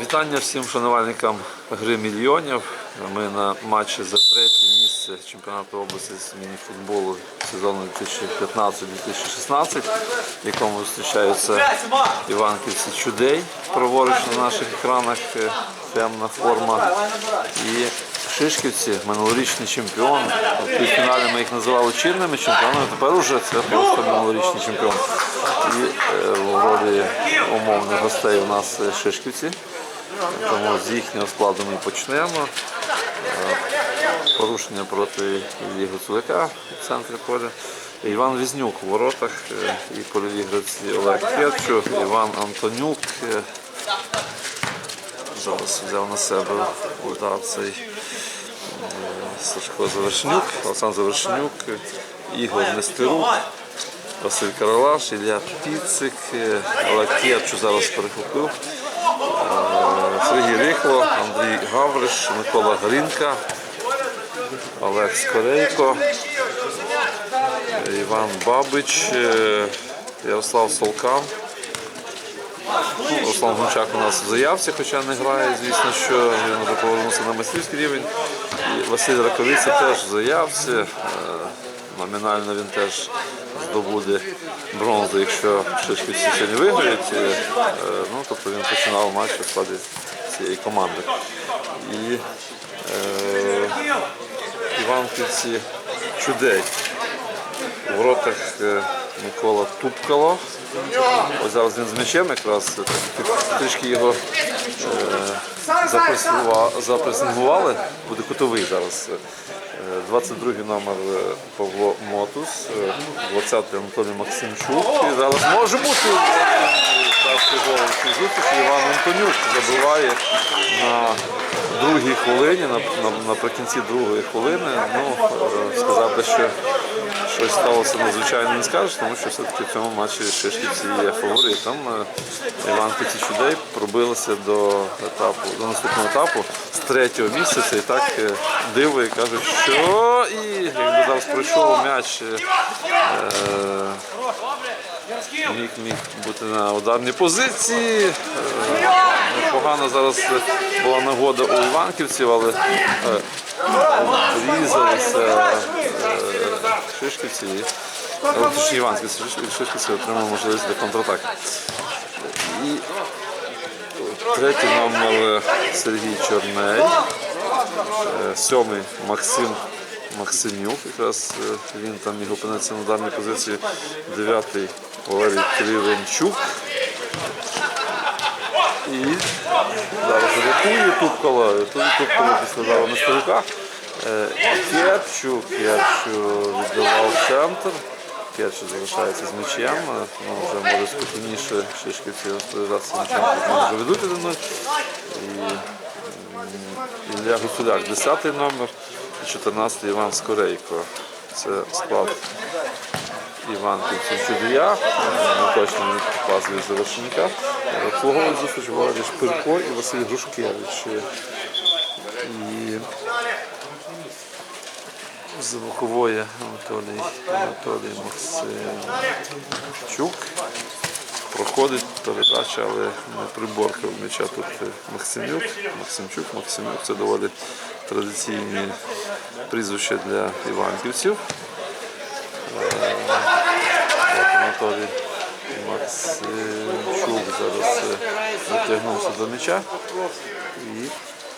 Вітання всім шанувальникам гри мільйонів. Ми на матчі за третє місце чемпіонату області з мініфутболу сезону 2015-2016, в якому зустрічаються іванківці чудей. Праворуч на наших екранах е, темна форма. І Шишківці, минулорічний чемпіон. В півфіналі ми їх називали чинними чемпіонами, тепер уже це просто минулорічний чемпіон. І е, в ролі умовних гостей у нас е, Шишківці. Тому з їхнього складу ми почнемо. Е, Порушення проти Іллі Гуцулика в центрі поля. Іван Візнюк у воротах і польові гравці Олег Керчук, Іван Антонюк. Зараз взяв на себе удар цей е, Сашко Завершнюк, Олександр Завершнюк, Ігор Нестерук, Василь Каралаш, Ілля Піцик, е, Олег Керчу зараз перехопив. Е, Сергій Рихло, Андрій Гавриш, Микола Гринка, Олег Скорейко, Іван Бабич, Ярослав Солкан. Руслан Гончак у нас в заявці, хоча не грає, звісно, що він вже повернувся на майстрівський рівень. І Василь Раковиця теж в заявці. Е, Номінально він теж здобуде бронзу, якщо Шишківці сьогодні виграють. Е, е, Ну, тобто він починав матч у складі цієї команди. І е, Іванківці чудей. У воротах е, Микола Тупкало. Ось зараз він з м'ячем якраз е, трішки його е, запресингували. Буде кутовий зараз. Е, 22-й номер Павло Мотус, е, 20-й Анатолій Максимчук. І зараз може бути перший гол у цій зустрічі. Іван Антонюк забиває на другій хвилині, на, на, наприкінці другої хвилини. Ну, е, сказати, що щось сталося надзвичайно не скажеш, тому що все-таки в цьому матчі Шишківці є фаворитом. Е, Іванківці чудей пробилися до етапу, до наступного етапу з третього місця. Це і так е, диво і кажуть, що і якби зараз пройшов м'яч. е, Міг міг бути на ударній позиції. Непогано зараз була нагода у Іванківців, але е, врізалися е, Шишківці. е, Точніше, Іванківці, Шишківці отримали можливість для контратаки. І третій номер Сергій Чорней, сьомий Максим Максимюк, якраз він там міг опинитися на ударній позиції. Дев'ятий Валерій Кривенчук. І зараз рятує Тупкова. Тут Тупкова після на стрілка. Керчук, Керчу віддавав в центр. Керчу залишається з м'ячем. Е, Ну, вже може спокійніше Шишківці розпоряджатися м'ячем, тому вже ведуть 1-0. І Ілля Гуцуляк, 10 номер, і 14 Іван Скорейко. Це склад Іванківців Чудія, точно пас від завершенника. Обслуговують зустріч Валерій Шпирко і Василь Грушкевич. І з Анатолій, Анатолій Максимчук. Проходить передача, але не приборкав м'яча тут Максимюк. Максимчук, Максимюк це доволі традиційні прізвища для іванківців. Е, Анатолій Максимчук зараз е, дотягнувся до м'яча і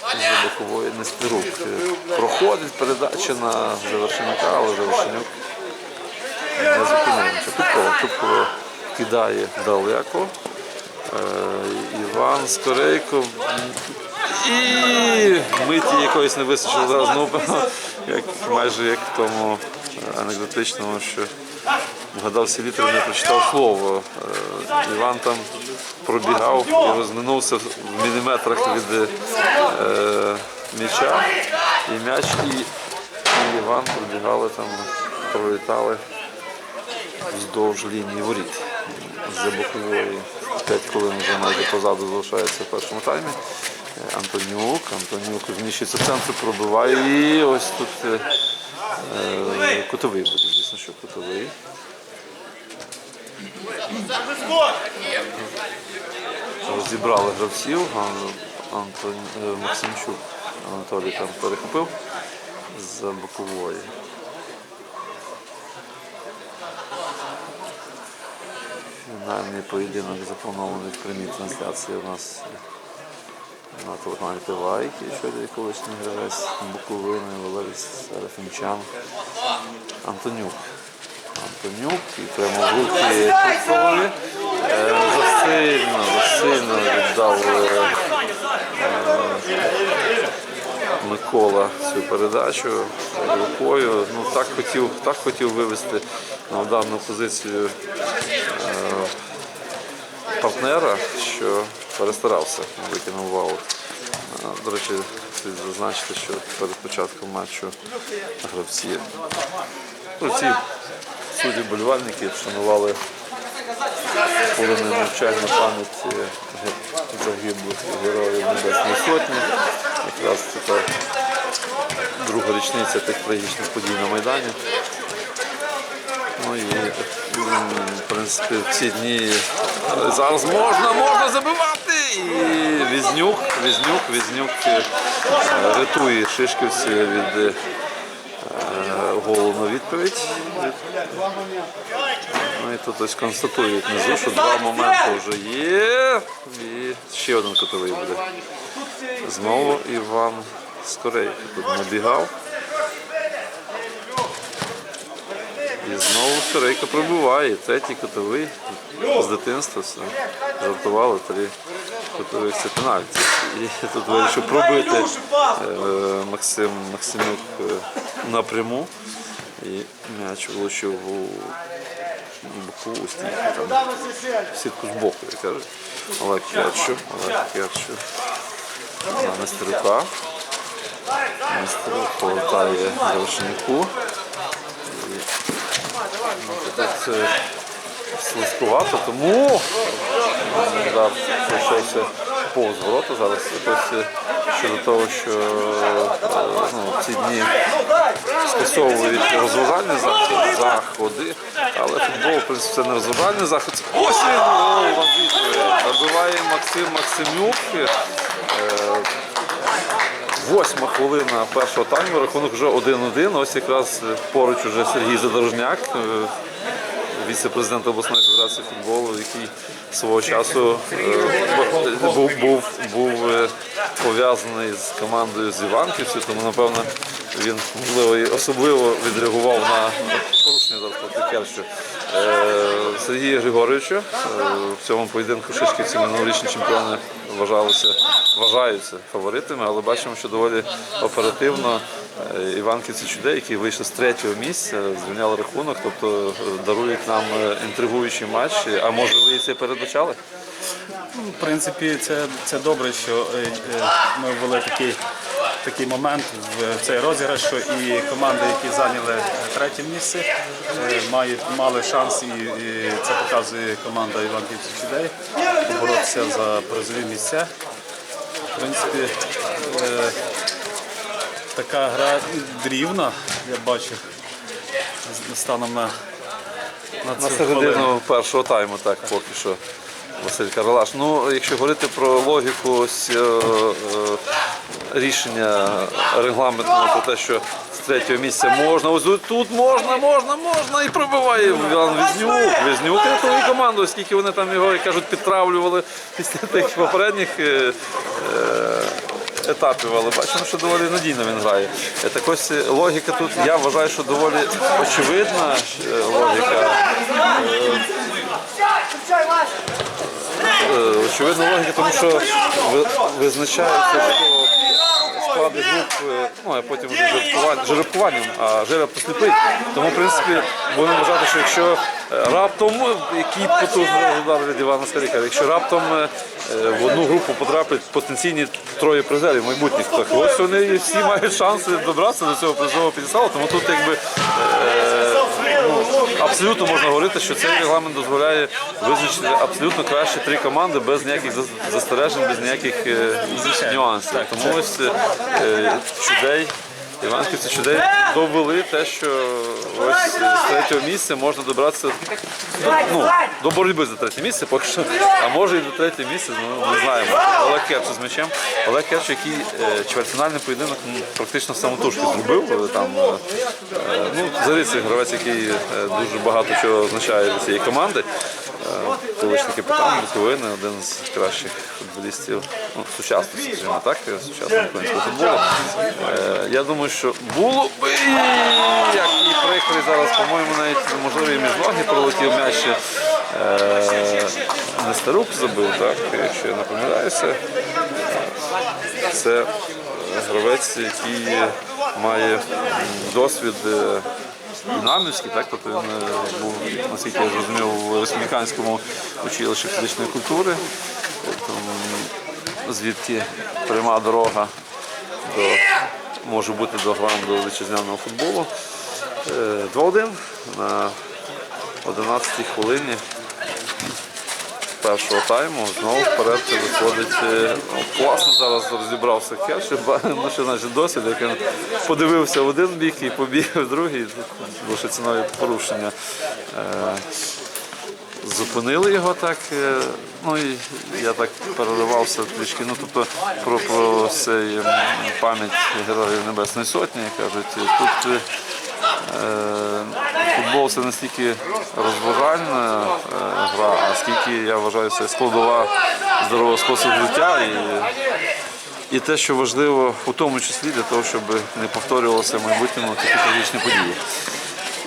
з бокової Нестерук. Е, Проходить передача на завершенника, але завершенюк не зупиняється. Тупкова, Тупкова кидає далеко. Е, Іван Скорейко. І миті якоїсь не вистачило зараз. Ну, як, майже як в тому е, анекдотичному, що вгадав всі літери, не прочитав слово. Е, Іван там пробігав і розминувся в міліметрах від е, м'яча. І м'яч, і, і Іван пробігали там, пролітали вздовж лінії воріт. За бокової 5 хвилин вже майже позаду залишається в першому таймі. Е, Антонюк, Антонюк зміщується в центр, пробиває і ось тут е, е, кутовий буде, звісно, що кутовий. Розібрали гравців. Антон е, Максимчук Анатолій там перехопив з бокової. Фінальний поєдинок запланований в прямій трансляції у нас на телеканалі ТВА, який щодо колишній гравець Буковини, Валерій Серафімчан. Антонюк. Антонюк і прямо в руки Куцові. Е, Засильно, засильно віддав е, е, Микола цю передачу рукою. Ну, так, хотів, так хотів вивести на дану позицію партнера, що перестарався, викинув аут. До речі, слід зазначити, що перед початком матчу гравці, ну, судді болівальники вшанували хвилини навчальної пам'яті загиблих героїв Небесної Сотні. Якраз це друга річниця тих трагічних подій на Майдані. Ну і в принципі в ці дні е, зараз можна, можна забивати. І Візнюк, Візнюк, Візнюк е, рятує Шишківці від голу на відповідь. Ну і тут ось констатують внизу, що два моменти вже є. І ще один котовий буде. Знову Іван Скорей тут набігав. І знову Скорейка пробиває. Третій котовий. З дитинства все. Жартували три це пенальті. І тут вирішив пробити е, Максим Максимюк е, напряму. І м'яч влучив у боку у стійку там в сітку з боку, як кажуть. Олег Керчу, Олег Керчу. На Нестерука. Нестерук повертає Завершенюку. І ну, е, слизькувато, тому удар пройшовся. Зараз якось е, щодо того, що е, ну, ці дні скасовують розважальні заходи, але футбол, в принципі, це не розважальний заход. Ось він вам відповідь. Забиває Максим Максимюк. Е, Восьма хвилина першого тайму, рахунок вже 1-1. Ось якраз е, поруч уже Сергій Задорожняк, е, віце-президент обласної федерації футболу, який свого часу е, був, був, був е, пов'язаний з командою з Іванківців, тому напевно він можливо особливо відреагував на порушення зараз Керчу. Е, Сергія Григоровича в цьому поєдинку шишківці минулорічні чемпіони вважалися, вважаються фаворитами, але бачимо, що доволі оперативно іванківці чудей, які вийшли з третього місця, звільняли рахунок, тобто е, дарують нам е, інтригуючий матч. А може ви це передбачали? В принципі, це, це добре, що е, е, ми ввели такий, такий момент в цей розіграш, що і команди, які зайняли е, третє місце, е, мають, мали шанс, і, і це показує команда Іванківців Чудей, боротися за призові місця. В принципі, е, така гра рівна, я бачу, станом на, на На цю хвилину. середину першого тайму, так поки що. Василь Карлаш. Ну, якщо говорити про логіку ось, е, е, рішення регламентного про те, що з третього місця можна, ось тут можна, можна, можна, і пробиває Іван Візнюк. Візнюк рятує команду, оскільки вони там його, як кажуть, підтравлювали після тих попередніх. е, е, Етапів, але бачимо, що доволі надійно він грає. Е, Так ось е, логіка тут, я вважаю, що доволі очевидна е, логіка очевидна логіка, тому що ви- визначається, що склади груп, е, ну а потім вже жеребкувань- жеребкуванням, а жереб то сліпий. Тому, в принципі, будемо вважати, що якщо е, раптом, е, який потужний удар від Івана Скаріка, якщо раптом е, в одну групу потраплять потенційні троє призерів майбутніх, то ось вони всі мають шанси добратися до цього призового підсталу, тому тут якби ну, абсолютно можна говорити, що цей регламент дозволяє визначити абсолютно краще три команди без ніяких зас- застережень, без ніяких е, нюансів. Тому ось е, чудей. Іванківці чудей довели те, що ось з третього місця можна добратися до, ну, до боротьби за третє місце, поки що, а може і до третього місця, ну не знаємо. Олег Керч з м'ячем. Олег Керч, який е, чвертьфінальний поєдинок ну, практично самотужки зробив. е, Там, е, е, ну, взагалі це гравець, який е, дуже багато чого означає для цієї команди. Е, Колишній капітан Буковини, один з кращих футболістів ну, сучасності, скажімо так, сучасного українського футболу. Е, Я думаю, що було би як і прикрий зараз, по-моєму, навіть можливо і між ноги пролетів м'яч. Е, Нестерук забив, так, якщо я не помиляюся. Це гравець, який має досвід е, динамівський, так, тобто він е, був, наскільки я зрозумів, в республіканському училищі фізичної культури, е, звідки пряма дорога до, може бути до гранду вітчизняного футболу. Е, 2-1 на 11-й хвилині першого тайму знову вперед виходить. е, ну, Класно зараз розібрався Керш, ну що значить досвід, як він подивився в один бік і побіг в другий, лише ціною порушення. Е, Зупинили його так, е, ну і я так переривався трішки. Ну тобто про, про цей пам'ять Героїв Небесної Сотні кажуть, тут футбол це настільки розважальна е, гра, а скільки я вважаю, це складова здорового способу життя і, і те, що важливо, у тому числі для того, щоб не повторювалося в майбутньому такі трагічні події.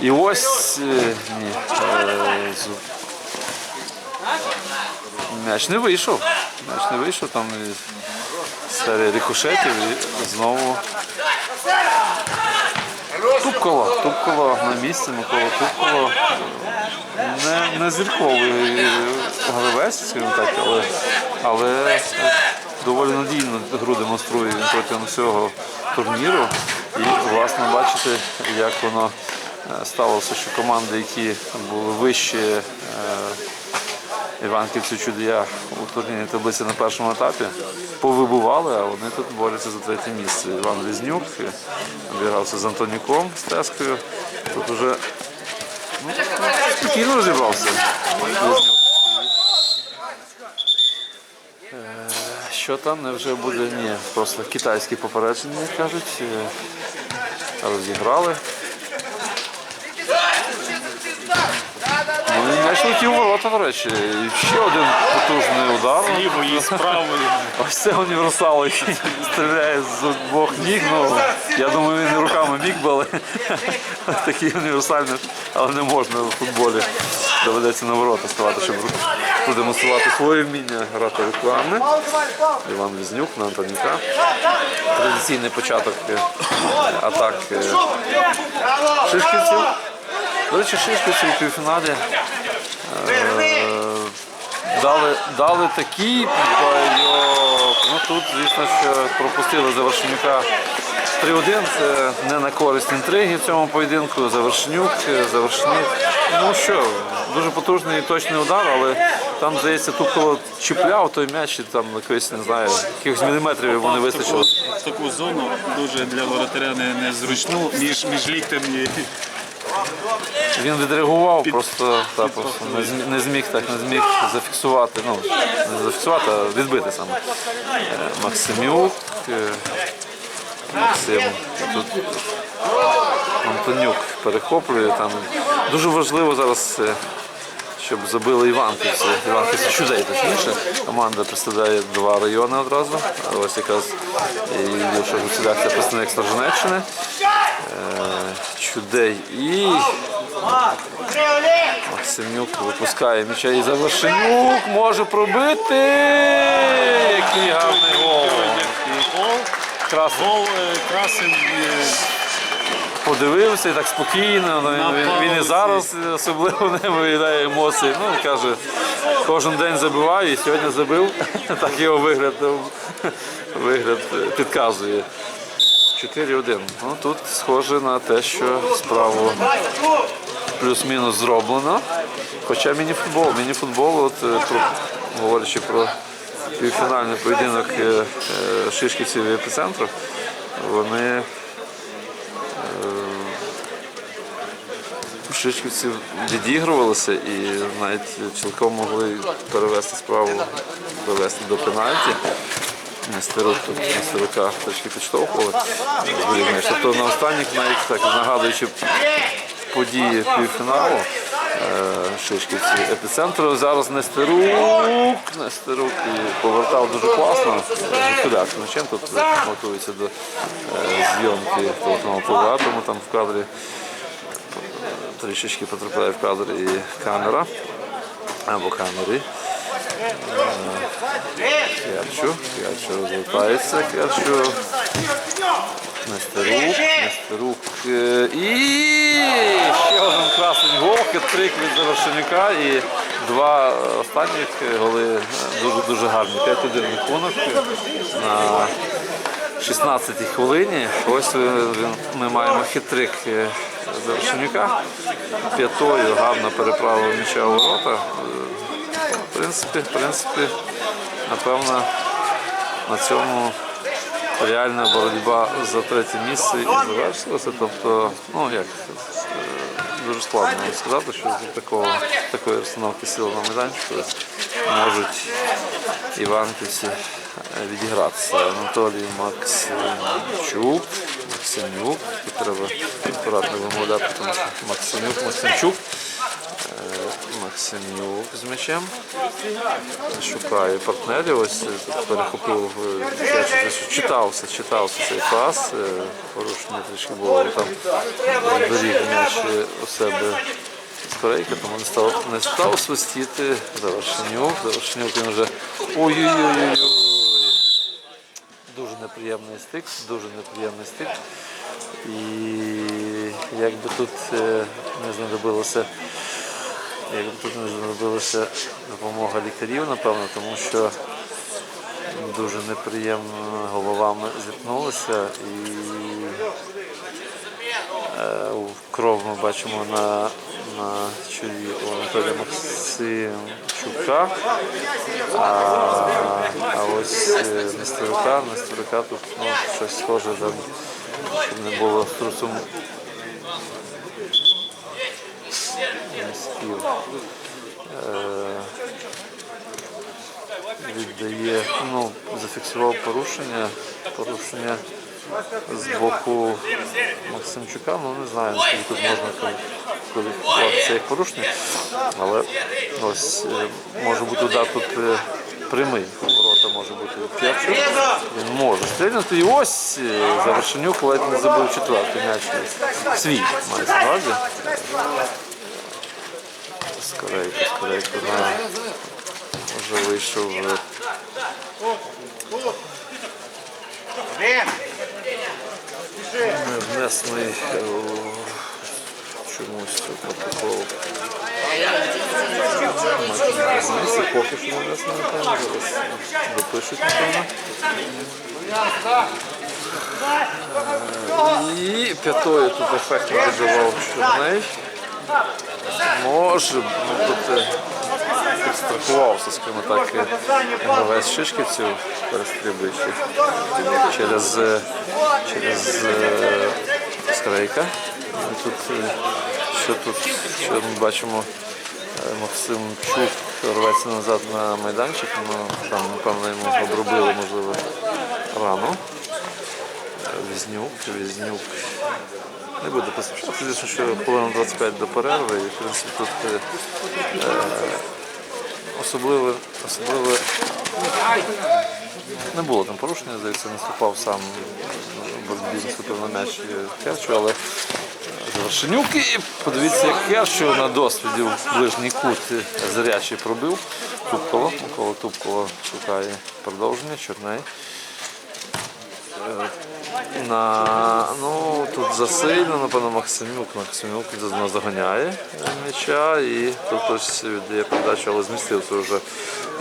І ось е, ні, е, М'яч не вийшов. М'яч не вийшов, там серія рикошетів і знову. Тупкова. Тупкова на місці, Микола Тупкова. Не, не зірковий гравець, скажімо так, але, але доволі надійну гру демонструє він протягом всього турніру. І власне бачите, як воно е, сталося, що команди, які були вище. Іванківці чудія у турнірній таблиці на першому етапі повибували, а вони тут борються за третє місце. Іван Різнюк обігрався з Антонюком з Тескою. Тут вже ну, спокійно розібрався. Е, Що там, невже буде? Ні, просто китайські попередження, кажуть. Е, Розіграли. Ну, і м'яч у ворота, до речі. І ще один потужний удар. Лівої, з правої. Ось це універсал, який стріляє з обох ніг. Ну, я думаю, він і руками міг би, але такий універсальний, але не можна в футболі. Доведеться на ворота ставати, щоб продемонструвати своє вміння грати реклами. Іван Візнюк на Антоніка. Традиційний початок е, атак е, шишківців. До речі, шишківці у півфіналі е, дали, дали такий. Ну тут, звісно, що пропустили Завершенюка 3-1. Це не на користь інтриги в цьому поєдинку. Завершенюк, Завершенюк. Ну що, дуже потужний і точний удар, але там, здається, Тупкало чіпляв той м'яч і там якось, не знаю, якихось міліметрів йому не вистачило. В таку зону дуже для воротаря не- незручну між, між ліктем і Він відреагував, просто, та, просто не, зміг, не зміг так, не зміг зафіксувати, ну, не зафіксувати, а відбити саме. Е, Максимюк, е, Максим, тут Антонюк перехоплює. Там. Дуже важливо зараз, е, щоб забили Іванківці. Іванківці чудей, точніше. Команда представляє два райони одразу. Ось якраз і Ілюша Гуцуляк це представник Сторженеччини. Е, Чудей і Максимюк випускає м'яча і Завершенюк може пробити. Який гарний гол. гол. Гол е, красив е, Подивився і так спокійно. ну, Він, він, і зараз особливо не виявляє емоцій. Ну, каже, кожен день забиває, і сьогодні забив. Так його вигляд, вигляд підказує. 4-1. Ну, тут схоже на те, що справу плюс-мінус зроблено. Хоча мініфутбол, мініфутбол, от, е, про, говорячи про півфінальний поєдинок е, е, Шишківців і епіцентру, вони Шишківці відігрувалися і навіть цілком могли перевести справу, довести до пенальті. Нестерук тут Нестерука трішки підштовхували. Тобто на останніх навіть так нагадуючи події півфіналу е, Шишківці епіцентру. Зараз Нестерук, Нестерук і повертав дуже класно. Мечен тут готується до е, зйомки ТВА, тому там в кадрі трішечки потрапляє в кадр і камера або камери. Керчу, Керчу розвертається, Керчу. Нестерук, Нестерук. е, І ще один красний гол, хитрик від Завершенюка і два останніх голи е, дуже дуже гарні. 5-1 рахунок на 16-й хвилині. Ось е, ми маємо хитрик Завершенюка. П'ятою гарно переправив м'яча у ворота. В принципі, в принципі, напевно, на цьому реальна боротьба за третє місце і завершилася. Тобто, ну як е, дуже складно сказати, що з такого такої розстановки сил на майданчику можуть іванківці відігратися. Анатолій Максимчук, Максимюк, тут треба акуратно вимовляти, тому що Максимюк, Максимчук. Е, Максимюк з м'ячем. Шукає партнерів. Ось е, перехопив, е, читався, читався цей пас. Порушення трішки було там доріг м'яч у себе скорейка, тому не став, не став свистіти. Завершенюк, Завершенюк він вже ой-ой-ой. Неприємний стик, дуже неприємний стик. І якби тут е, не знадобилося Якби тут не знадобилася допомога лікарів, напевно, тому що дуже неприємно головами зіткнулися і е, кров ми бачимо на, на чолі у Анатолія Максимчука. А ось е, Нестерука, Нестерука тут щось схоже, щоб не було струсу мостів. Е, Віддає, ну, зафіксував порушення, порушення з боку Максимчука, ну не знаю, наскільки тут можна кваліфікувати це як порушення, але ось е, може бути удар тут е, прямий, ворота може бути Керчу, він може стрільнути. І ось е, Завершенюк ледь не забив четвертий м'яч. Свій на увазі. Скорейко, скорейко на вже вийшов е, невнесений е, чомусь протокол. Поки що не внесено, напевно, зараз допишуть, напевно. Е, І п'ятою тут ефектно вибивав Чорней. Може бути підстрахувався, скажімо так, гравець Шишківців, перестрибуючи через, е, через е, скрейка. Тут, е, що тут, що ми бачимо, е, Максим Чук рветься назад на майданчик, ну, там, напевно, йому обробили, можливо, рану. Е, Візнюк, Візнюк. Не буде поспішати, звісно, що хвилина 25 до перерви, і в принципі тут е, е, особливо, особливо не було там порушення, здається, наступав сам боротьбі наступив на м'яч Керчу, але Завершенюк і подивіться, як я, що на досвіді в ближній кут зрячий пробив. Тупкова, Микола Тупкова шукає продовження, Чорней. На, ну, тут засильно, напевно, Максимюк. Максимюк заганяє м'яча і тут ось віддає передачу, але змістився вже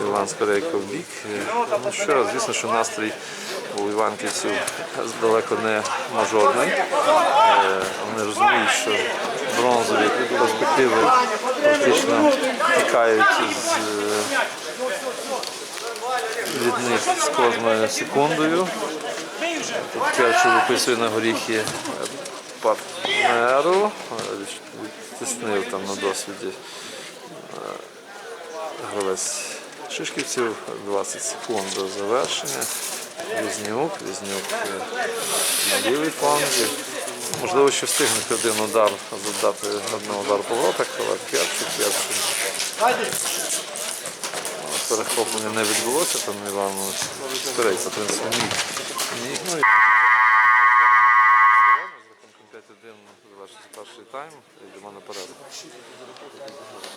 Іван Скорейко в бік. Ну що, звісно, що настрій у Іванківців далеко не мажорний. Е, Вони розуміють, що бронзові перспективи практично тікають з, е, від них з кожною секундою. Керчу виписує на горіхи партнеру. стіснив там на досвіді е, гравець Шишківців 20 секунд до завершення. Візнюк, Візнюк е, на лівій фланзі. Можливо, що встигнуть один удар задати один удар по воротах, але Керчик, Керчик. Перехоплення не відбулося, там Іван Спереться, в принципі, міг. Ну. З рахунком 5-1 завершився перший тайм, і йдемо на перерву.